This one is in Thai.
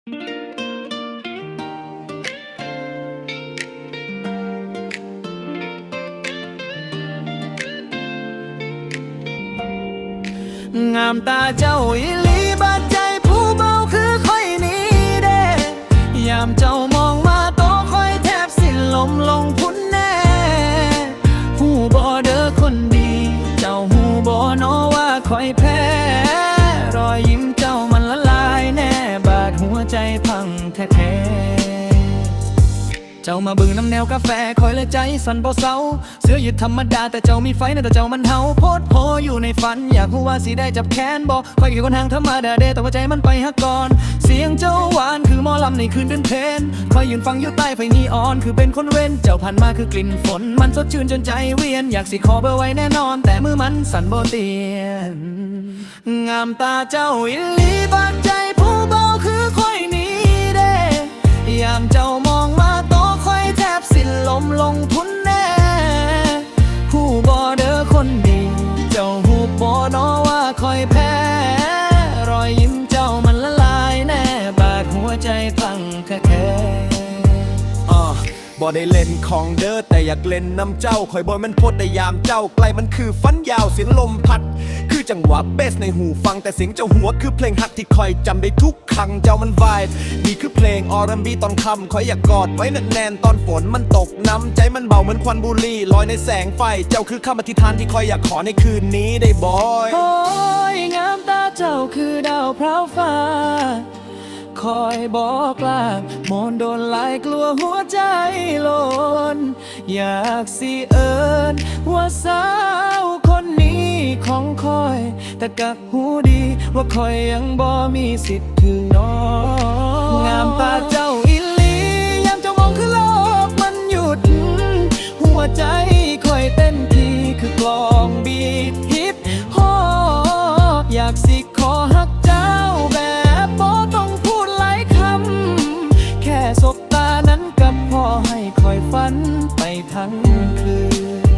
งามตาเจ้าอีหลีบาดใจผู้เบาคือค่อยนี้เด้ยามเจ้ามองมาโตค่อยแทบสิ้นลมลงพุนแน่หูบอเด้อคนดี เจ้าหูบอนอว่าค่อยแพ้ รอยยิ้ม วใจพังแท้ๆเจ้ามาบึงน้ำแนวกาแฟคอยเลยใจสั่นเบาเศร้าเสื้อยืดธรรมดาแต่เจ้ามีไฟนะแต่เจ้ามันเฮาโพดโพอยู่ในฝัน อยากรู้ว่าสิได้จับแขนบอกคอยแค่คนทางธรรมดาเดแต่ว่าใจมันไปหักก่อน เสียงเจ้าหวานคือหมอลำในคืนเดินเพนคอยยืนฟังอยู่ใต้ไฟนีออน คือเป็นคนเว้นเจ้าผ่านมาคือกลิ่นฝน มันสดชื่นจนใจเวียน อยากสิขอเบอร์ไว้แน่นอน แต่มือมันสั่นโบเตียนงามตาเจ้าอิลีบา ยามเจ้ามองมาโตค่อยแทบสิ้นลมลงทุนแน่ผู้บอเดอคนดี เจ้าหูบอนอว่าคอยแพ้ รอยยิ้มเจ้ามันละลายแน่บาดหัวใจพังแค่แค่อ่าบ่ได้เล่นของเด้อแต่อยากเล่นน้ำเจ้าคอยบอยมันโพดแต่ยามเจ้าไกลมันคือฟันยาวเสียงลมพัด คือจังหวะเบสในหูฟังแต่เสียงเจ้าหัวคือเพลงฮักที่คอยจำได้ทุกครั้งเจ้ามันวาย เพลงออรัมบีตอนคำคอยอยากกอดไว้แน่นๆตอนฝนมันตกน้ำใจมันเบาเหมือนควันบุหรี่ลอยในแสงไฟ เจ้าคือคำอธิษฐานที่คอยอยากขอในคืนนี้ได้บอยโอ้ยงามตาเจ้าคือดาวพราวฟ้า คอยบอกลางมอนโดนลายกลัวหัวใจโลนอยากสิเอิญว่าสาวคนนี้ของคอย แต่กักหูดีว่าคอยยังบ่มีสิทธิ์ถึงน้อง ป่าเจ้าอิลียามเจ้ามองคือโลกมันหยุด หัวใจคอยเต้นทีคือกลองบีดฮิปฮออยากสิขอฮักเจ้าแบบโบต้องพูดหลายคำ แค่สบตานั้นกับพ่อให้คอยฝันไปทั้งคืน